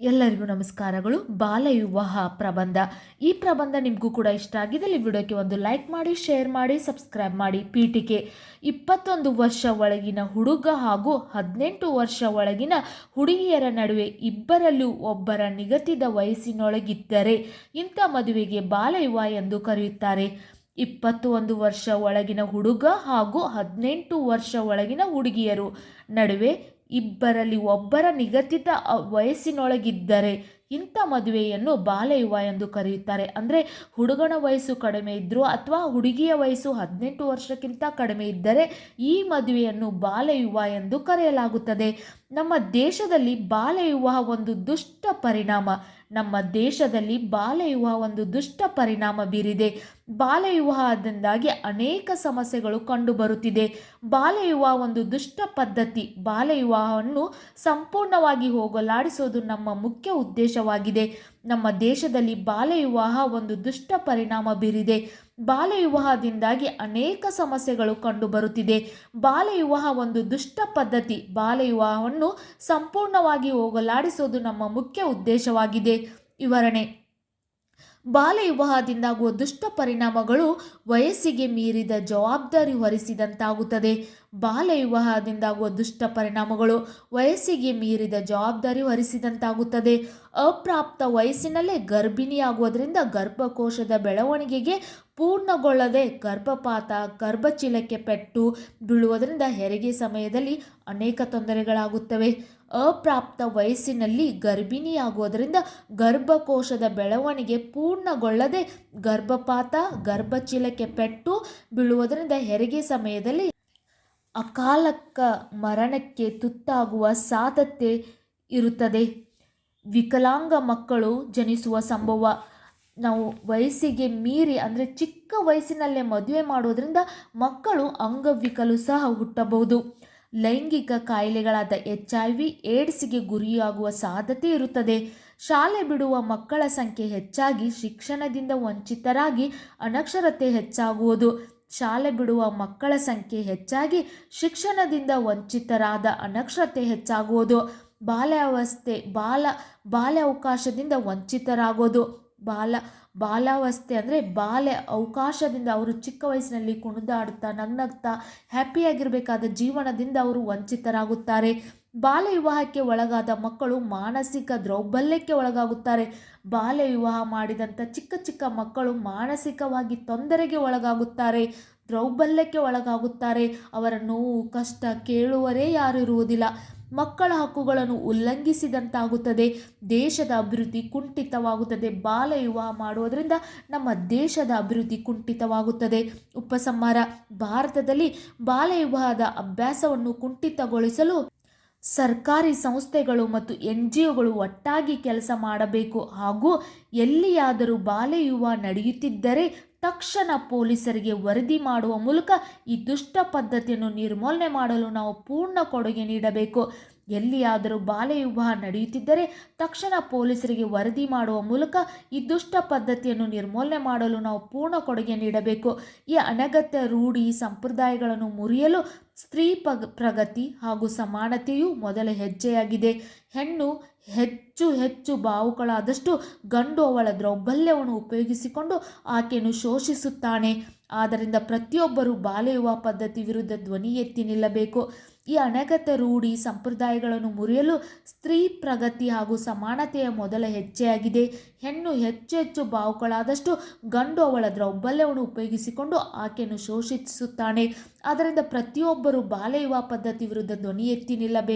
ಎಲ್ಲರಿಗೂ ನಮಸ್ಕಾರಗಳು. ಬಾಲ ವಿವಾಹ ಪ್ರಬಂಧ. ಈ ಪ್ರಬಂಧ ನಿಮಗೂ ಕೂಡ ಇಷ್ಟ ಆಗಿದ್ದಲ್ಲಿ ವಿಡಿಯೋಕ್ಕೆ ಒಂದು ಲೈಕ್ ಮಾಡಿ, ಶೇರ್ ಮಾಡಿ, ಸಬ್ಸ್ಕ್ರೈಬ್ ಮಾಡಿ. ಪೀಠಿಕೆ. ಇಪ್ಪತ್ತೊಂದು ವರ್ಷ ಒಳಗಿನ ಹುಡುಗ ಹಾಗೂ ಹದಿನೆಂಟು ವರ್ಷ ಒಳಗಿನ ಹುಡುಗಿಯರ ನಡುವೆ ಇಬ್ಬರಲ್ಲೂ ಒಬ್ಬರ ನಿಗದಿತ ವಯಸ್ಸಿನೊಳಗಿದ್ದರೆ ಇಂಥ ಮದುವೆಗೆ ಬಾಲ ವಿವಾಹ ಎಂದು ಕರೆಯುತ್ತಾರೆ. ಇಪ್ಪತ್ತು ಒಂದು ವರ್ಷ ಒಳಗಿನ ಹುಡುಗ ಹಾಗೂ ಹದಿನೆಂಟು ವರ್ಷ ಒಳಗಿನ ಹುಡುಗಿಯರು ನಡುವೆ ಇಬ್ಬರಲ್ಲಿ ಒಬ್ಬರ ನಿಗದಿತ ವಯಸ್ಸಿನೊಳಗಿದ್ದರೆ ಇಂಥ ಮದುವೆಯನ್ನು ಬಾಲಯುವ ಎಂದು ಕರೆಯುತ್ತಾರೆ. ಅಂದರೆ ಹುಡುಗನ ವಯಸ್ಸು ಕಡಿಮೆ ಇದ್ದರೂ ಅಥವಾ ಹುಡುಗಿಯ ವಯಸ್ಸು ಹದಿನೆಂಟು ವರ್ಷಕ್ಕಿಂತ ಕಡಿಮೆ ಇದ್ದರೆ ಈ ಮದುವೆಯನ್ನು ಬಾಲಯುವ ಎಂದು ಕರೆಯಲಾಗುತ್ತದೆ. ನಮ್ಮ ದೇಶದಲ್ಲಿ ಬಾಲಯುವ ಒಂದು ದುಷ್ಟ ಪರಿಣಾಮ ನಮ್ಮ ದೇಶದಲ್ಲಿ ಬಾಲ್ಯ ವಿವಾಹ ಒಂದು ದುಷ್ಟ ಪರಿಣಾಮ ಬೀರಿದೆ. ಬಾಲ್ಯ ವಿವಾಹದಿಂದಾಗಿ ಅನೇಕ ಸಮಸ್ಯೆಗಳು ಕಂಡುಬರುತ್ತಿದೆ. ಬಾಲ್ಯ ವಿವಾಹ ಒಂದು ದುಷ್ಟ ಪದ್ಧತಿ. ಬಾಲ್ಯ ವಿವಾಹವನ್ನು ಸಂಪೂರ್ಣವಾಗಿ ಹೋಗಲಾಡಿಸೋದು ನಮ್ಮ ಮುಖ್ಯ ಉದ್ದೇಶವಾಗಿದೆ. ನಮ್ಮ ದೇಶದಲ್ಲಿ ಬಾಲ್ಯ ವಿವಾಹ ಒಂದು ದುಷ್ಟ ಪರಿಣಾಮ ಬೀರಿದೆ. ಬಾಲ್ಯ ವಿವಾಹದಿಂದಾಗಿ ಅನೇಕ ಸಮಸ್ಯೆಗಳು ಕಂಡುಬರುತ್ತಿದೆ ಬಾಲ್ಯ ವಿವಾಹ ಒಂದು ದುಷ್ಟ ಪದ್ಧತಿ. ಬಾಲ್ಯ ವಿವಾಹವನ್ನು ಸಂಪೂರ್ಣವಾಗಿ ಹೋಗಲಾಡಿಸೋದು ನಮ್ಮ ಮುಖ್ಯ ಉದ್ದೇಶವಾಗಿದೆ. ವಿವರಣೆ. ಬಾಲ್ಯ ವಿವಾಹದಿಂದಾಗುವ ದುಷ್ಟ ಪರಿಣಾಮಗಳು ವಯಸ್ಸಿಗೆ ಮೀರಿದ ಜವಾಬ್ದಾರಿ ಹೊರಿಸಿದಂತಾಗುತ್ತದೆ. ಬಾಲ್ಯ ವಿವಾಹದಿಂದಾಗುವ ದುಷ್ಟ ಪರಿಣಾಮಗಳು ವಯಸ್ಸಿಗೆ ಮೀರಿದ ಜವಾಬ್ದಾರಿ ಹೊರಿಸಿದಂತಾಗುತ್ತದೆ ಅಪ್ರಾಪ್ತ ವಯಸ್ಸಿನಲ್ಲೇ ಗರ್ಭಿಣಿಯಾಗುವುದರಿಂದ ಗರ್ಭಕೋಶದ ಬೆಳವಣಿಗೆಗೆ ಪೂರ್ಣಗೊಳ್ಳದೆ ಗರ್ಭಪಾತ, ಗರ್ಭಚೀಲಕ್ಕೆ ಪೆಟ್ಟು ಬೀಳುವುದರಿಂದ ಹೆರಿಗೆ ಸಮಯದಲ್ಲಿ ಅನೇಕ ತೊಂದರೆಗಳಾಗುತ್ತವೆ. ಅಪ್ರಾಪ್ತ ವಯಸ್ಸಿನಲ್ಲಿ ಗರ್ಭಿಣಿಯಾಗುವುದರಿಂದ ಗರ್ಭಕೋಶದ ಬೆಳವಣಿಗೆ ಪೂರ್ಣಗೊಳ್ಳದೆ ಗರ್ಭಪಾತ, ಗರ್ಭಚೀಲಕ್ಕೆ ಪೆಟ್ಟು ಬೀಳುವುದರಿಂದ ಹೆರಿಗೆ ಸಮಯದಲ್ಲಿ ಅಕಾಲಕ್ಕ ಮರಣಕ್ಕೆ ತುತ್ತಾಗುವ ಸಾಧ್ಯತೆ ಇರುತ್ತದೆ. ವಿಕಲಾಂಗ ಮಕ್ಕಳು ಜನಿಸುವ ಸಂಭವ ನಾವು ವಯಸ್ಸಿಗೆ ಮೀರಿ, ಅಂದರೆ ಚಿಕ್ಕ ವಯಸ್ಸಿನಲ್ಲೇ ಮದುವೆ ಮಾಡೋದರಿಂದ ಮಕ್ಕಳು ಅಂಗವಿಕಲು ಸಹ ಹುಟ್ಟಬಹುದು. ಲೈಂಗಿಕ ಕಾಯಿಲೆಗಳಾದ ಎಚ್ ಐ ವಿ, ಏಡ್ಸ್ಗೆ ಗುರಿಯಾಗುವ ಸಾಧ್ಯತೆ ಇರುತ್ತದೆ. ಶಾಲೆ ಬಿಡುವ ಮಕ್ಕಳ ಸಂಖ್ಯೆ ಹೆಚ್ಚಾಗಿ ಶಿಕ್ಷಣದಿಂದ ವಂಚಿತರಾಗಿ ಅನಕ್ಷರತೆ ಹೆಚ್ಚಾಗುವುದು. ಶಾಲೆ ಬಿಡುವ ಮಕ್ಕಳ ಸಂಖ್ಯೆ ಹೆಚ್ಚಾಗಿ ಶಿಕ್ಷಣದಿಂದ ವಂಚಿತರಾದ ಅನಕ್ಷರತೆ ಹೆಚ್ಚಾಗುವುದು. ಬಾಲ್ಯಾವಸ್ಥೆ, ಬಾಲ, ಬಾಲ್ಯಾವಕಾಶದಿಂದ ವಂಚಿತರಾಗೋದು. ಬಾಲ ಬಾಲಾವಸ್ಥೆ ಅಂದರೆ ಬಾಲ್ಯ ಅವಕಾಶದಿಂದ ಅವರು ಚಿಕ್ಕ ವಯಸ್ಸಿನಲ್ಲಿ ಕುಣಿದಾಡುತ್ತಾ, ನಗ್ನಗ್ತಾ ಹ್ಯಾಪಿಯಾಗಿರಬೇಕಾದ ಜೀವನದಿಂದ ಅವರು ವಂಚಿತರಾಗುತ್ತಾರೆ. ಬಾಲ್ಯ ವಿವಾಹಕ್ಕೆ ಒಳಗಾದ ಮಕ್ಕಳು ಮಾನಸಿಕ ದೌರ್ಬಲ್ಯಕ್ಕೆ ಒಳಗಾಗುತ್ತಾರೆ. ಬಾಲ್ಯ ವಿವಾಹ ಮಾಡಿದಂಥ ಚಿಕ್ಕ ಚಿಕ್ಕ ಮಕ್ಕಳು ಮಾನಸಿಕವಾಗಿ ತೊಂದರೆಗೆ ಒಳಗಾಗುತ್ತಾರೆ, ದೌರ್ಬಲ್ಯಕ್ಕೆ ಒಳಗಾಗುತ್ತಾರೆ. ಅವರ ನೋವು, ಕಷ್ಟ ಕೇಳುವರೇ ಯಾರು ಇರುವುದಿಲ್ಲ. ಮಕ್ಕಳ ಹಕ್ಕುಗಳನ್ನು ಉಲ್ಲಂಘಿಸಿದಂತಾಗುತ್ತದೆ. ದೇಶದ ಅಭಿವೃದ್ಧಿ ಕುಂಠಿತವಾಗುತ್ತದೆ. ಬಾಲ ವಿವಾಹ ಮಾಡುವುದರಿಂದ ನಮ್ಮ ದೇಶದ ಅಭಿವೃದ್ಧಿ ಕುಂಠಿತವಾಗುತ್ತದೆ. ಉಪಸಂಹಾರ, ಭಾರತದಲ್ಲಿ ಬಾಲ್ಯ ವಿವಾಹದ ಅಭ್ಯಾಸವನ್ನು ಕುಂಠಿತಗೊಳಿಸಲು ಸರ್ಕಾರಿ ಸಂಸ್ಥೆಗಳು ಮತ್ತು ಎನ್ ಜಿ ಒಗಳು ಒಟ್ಟಾಗಿ ಕೆಲಸ ಮಾಡಬೇಕು ಹಾಗೂ ಎಲ್ಲಿಯಾದರೂ ಬಾಲ್ಯ ಯುವ ನಡೆಯುತ್ತಿದ್ದರೆ ತಕ್ಷಣ ಪೊಲೀಸರಿಗೆ ವರದಿ ಮಾಡುವ ಮೂಲಕ ಈ ದುಷ್ಟ ಪದ್ಧತಿಯನ್ನು ನಿರ್ಮೂಲನೆ ಮಾಡಲು ನಾವು ಪೂರ್ಣ ಕೊಡುಗೆ ನೀಡಬೇಕು. ಎಲ್ಲಿಯಾದರೂ ಬಾಲ ವಿವಾಹ ನಡೆಯುತ್ತಿದ್ದರೆ ತಕ್ಷಣ ಪೊಲೀಸರಿಗೆ ವರದಿ ಮಾಡುವ ಮೂಲಕ ಈ ದುಷ್ಟ ಪದ್ಧತಿಯನ್ನು ನಿರ್ಮೂಲನೆ ಮಾಡಲು ನಾವು ಪೂರ್ಣ ಕೊಡುಗೆ ನೀಡಬೇಕು. ಈ ಅನಗತ್ಯ, ರೂಢಿ ಸಂಪ್ರದಾಯಗಳನ್ನು ಮುರಿಯಲು ಸ್ತ್ರೀ ಪ್ರಗತಿ ಹಾಗೂ ಸಮಾನತೆಯು ಮೊದಲ ಹೆಜ್ಜೆಯಾಗಿದೆ. ಹೆಣ್ಣು ಹೆಚ್ಚು ಹೆಚ್ಚು ಬಾವುಗಳಾದಷ್ಟು ಗಂಡು ಅವಳ ದೌರ್ಬಲ್ಯವನ್ನು ಉಪಯೋಗಿಸಿಕೊಂಡು ಆಕೆಯನ್ನು ಶೋಷಿಸುತ್ತಾನೆ. ಆದ್ದರಿಂದ ಪ್ರತಿಯೊಬ್ಬರೂ ಬಾಲ್ಯ ವಿವಾಹ ಪದ್ಧತಿ ವಿರುದ್ಧ ಧ್ವನಿ ಎತ್ತಿ ನಿಲ್ಲಬೇಕು. ಈ ಅನಗತ್ಯ ರೂಢಿ ಸಂಪ್ರದಾಯಗಳನ್ನು ಮುರಿಯಲು ಸ್ತ್ರೀ ಪ್ರಗತಿ ಹಾಗೂ ಸಮಾನತೆಯ ಮೊದಲ ಹೆಜ್ಜೆಯಾಗಿದೆ. ಹೆಣ್ಣು ಹೆಚ್ಚು ಹೆಚ್ಚು ಬಾವುಗಳಾದಷ್ಟು ಗಂಡು ಅವಳ ದ್ರೌಬಲ್ಯವನ್ನು ಉಪಯೋಗಿಸಿಕೊಂಡು ಆಕೆಯನ್ನು ಶೋಷಿಸುತ್ತಾನೆ. ಆದ್ದರಿಂದ ಪ್ರತಿಯೊಬ್ಬರು ಬಾಲ್ಯ ವಿವಾಹ ಪದ್ಧತಿ ವಿರುದ್ಧ ಧ್ವನಿ ಎತ್ತಿ ನಿಲ್ಲಬೇಕು.